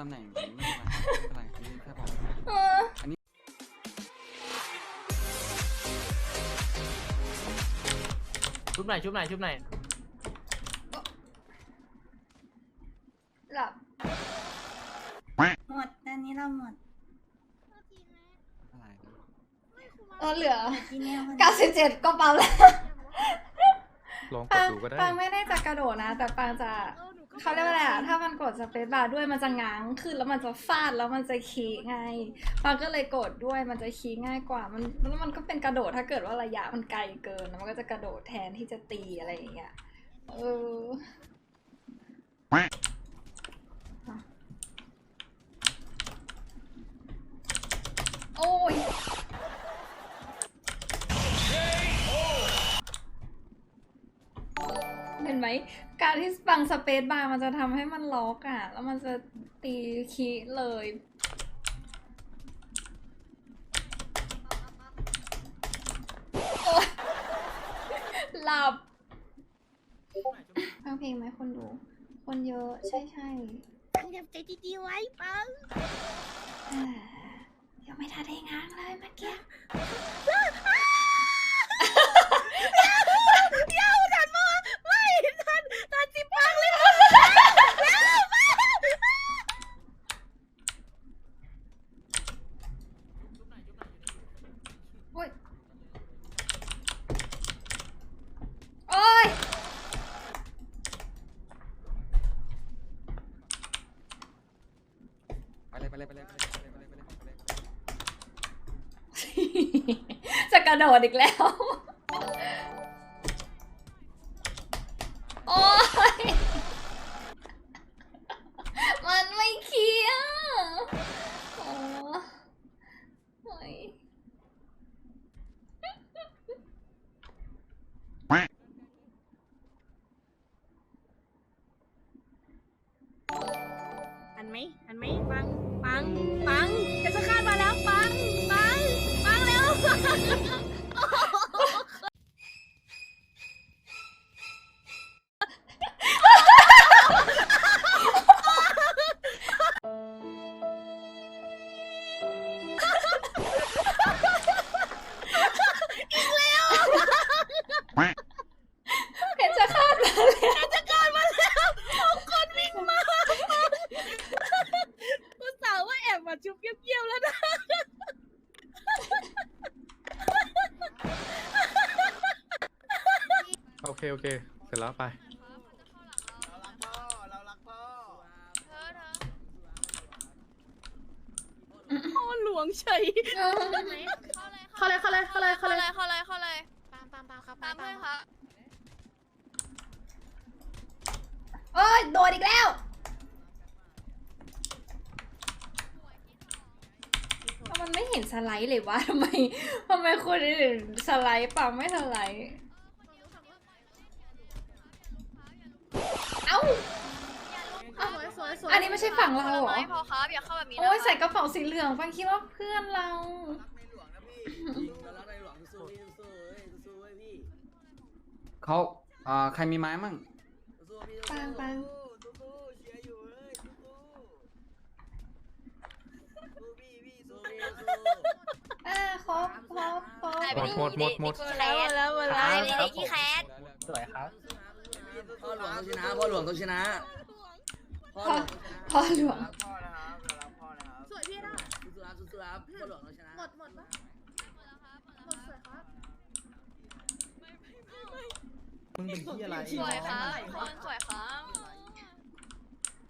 ตำแหน่งไม่เป็นไรไม่เป็นไรพี่แค่บอกเออชุบหน่อยชุบหน่อยชุบหน่อยหลับหมดอันนี้เราหมดอะไรนะเออเหลือที่เนี่ยมัน97 ก็ปั๊มแล้วลองกปัดงดูก็ได้ ปังไม่ได้จะกระโดดนะ แต่ปังจะ เขาเรียกว่าอะไรอะถ้ามันกดสเปซบาร์ด้วยมันจะง้างขึ้นแล้วมันจะฟาดแล้วมันจะคีไงปังก็เลยกดด้วยมันจะขีง่ายกว่า มันแล้วมันก็เป็นกระโดดถ้าเกิดว่าระยะมันไกลเกินแล้วมันก็จะกระโดดแทนที่จะตีอะไรอย่างเงี้ยเอออะโอ้ย เห็น ไหม การที่ปังสเปซบาร์มันจะทำให้มันล็อกอะแล้วมันจะตีคีเลย หลับ ฟังเพลงไหมคนดู คนเยอะ ใช่ใช่ปังทำใจดีๆไว้ปัง จะกระโดดอีกแล้ว โอ้ ปัง ปังเทศกาดมาแล้ว ปัง ปัง ปังแล้ว เคโอเค เสร็จแล้วไปพ่อหลวงเฉยเข้าเลยเข้าเลยเข้าเลยเข้าเลยเข้าเลยเข้าเลยปังปังปังครับตามเพื่อนค่ะโอ้ยโดนอีกแล้วทำไมมันไม่เห็นสไลด์เลยวะทำไมทำไมคนอื่นสไลด์ปังไม่สไลด์ เอ้าสวยสวยสวยอันนี้ไม่ใช่ฝั่งเราเหรอไม่พอครับอย่าเข้าแบบนี้นะโอ้ยใส่กระเป๋าสีเหลืองปังคิดว่าเพื่อนเราเขาเอ่อใครมีไม้มั่งปังปังอ่าครบครบครบหายไปหมดหมดหมดหมดแคสแล้วมาหาแล้ยวไปเลยขี้แคส สวยครับพ่ อหลวงต้องชนะพ่อหลวงต้องชนะพ่อพ่อหลวงพ่อหลวงสวยพี่นะสู้ๆครับสู้ๆครับพ่อหลวงต้องชนะ หมดหมดปะหมดสวยครับมึงเป็นที่อะไรสวยครับคนสวยค